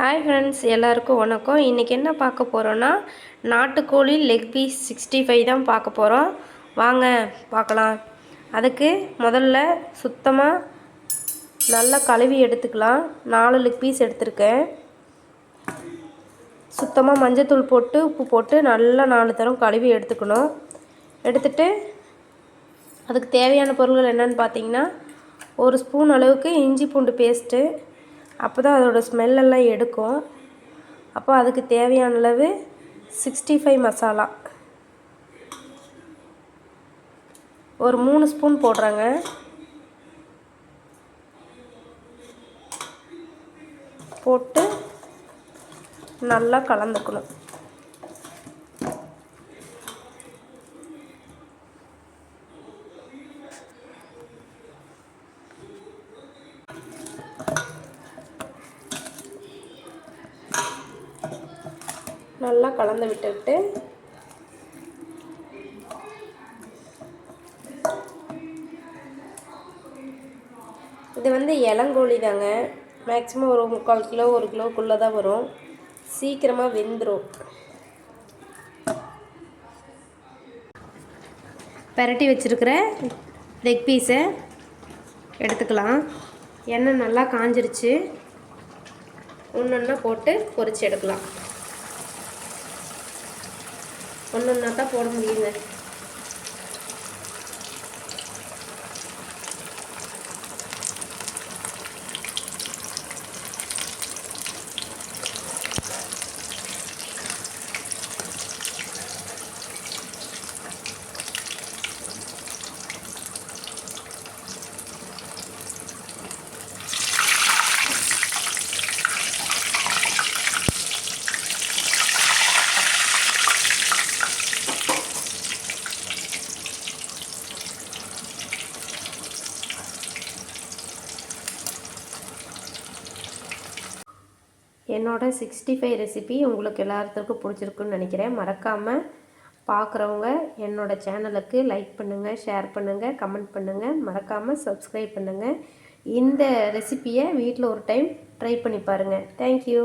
Hi friends எல்லாருக்கும் வணக்கம். இன்றைக்கி என்ன பார்க்க போகிறோன்னா நாட்டுக்கோழி லெக் பீஸ் சிக்ஸ்டி ஃபைவ் தான் பார்க்க போகிறோம் வாங்க பார்க்கலாம். அதுக்கு முதல்ல சுத்தமாக நல்லா கழுவி எடுத்துக்கலாம். நாலு லெக் பீஸ் எடுத்திருக்கேன். சுத்தமாக மஞ்சத்தூள் போட்டு உப்பு போட்டு நல்லா நாலு தரம் கழுவி எடுத்துக்கணும். எடுத்துட்டு அதுக்கு தேவையான பொருள்கள் என்னென்னு பார்த்தீங்கன்னா ஒரு ஸ்பூன் அளவுக்கு இஞ்சி பூண்டு பேஸ்ட்டு அப்போ தான் அதோடய ஸ்மெல்லெல்லாம் எடுக்கும். அப்போ அதுக்கு தேவையான அளவு சிக்ஸ்டி ஃபைவ் மசாலா ஒரு மூணு ஸ்பூன் போடுறாங்க. போட்டு நல்லா கலந்துக்கணும். நல்லா கலந்து விட்டுவிட்டு இது வந்து இளங்கோழி தாங்க. மேக்ஸிமம் ஒரு முக்கால் கிலோ ஒரு கிலோக்குள்ளே தான் வரும். சீக்கிரமாக வெந்துடும் பரட்டி வச்சுருக்கிற லெக் பீஸை எடுத்துக்கலாம். எண்ணெய் நல்லா காஞ்சிருச்சு. ஒன்று ஒன்றா போட்டு பொறிச்சு எடுக்கலாம். ஒன்று ஒன்றா தான் போட முடியுங்க. என்னோடய சிக்ஸ்டி ஃபைவ் ரெசிபி உங்களுக்கு எல்லாத்துக்கும் பிடிச்சிருக்குன்னு நினைக்கிறேன். மறக்காமல் பார்க்குறவங்க என்னோடய சேனலுக்கு லைக் பண்ணுங்கள் ஷேர் பண்ணுங்கள் கமெண்ட் பண்ணுங்கள் மறக்காமல் சப்ஸ்கிரைப் பண்ணுங்கள் இந்த ரெசிப்பியை வீட்டில் ஒரு டைம் ட்ரை பண்ணி பாருங்கள் தேங்க்யூ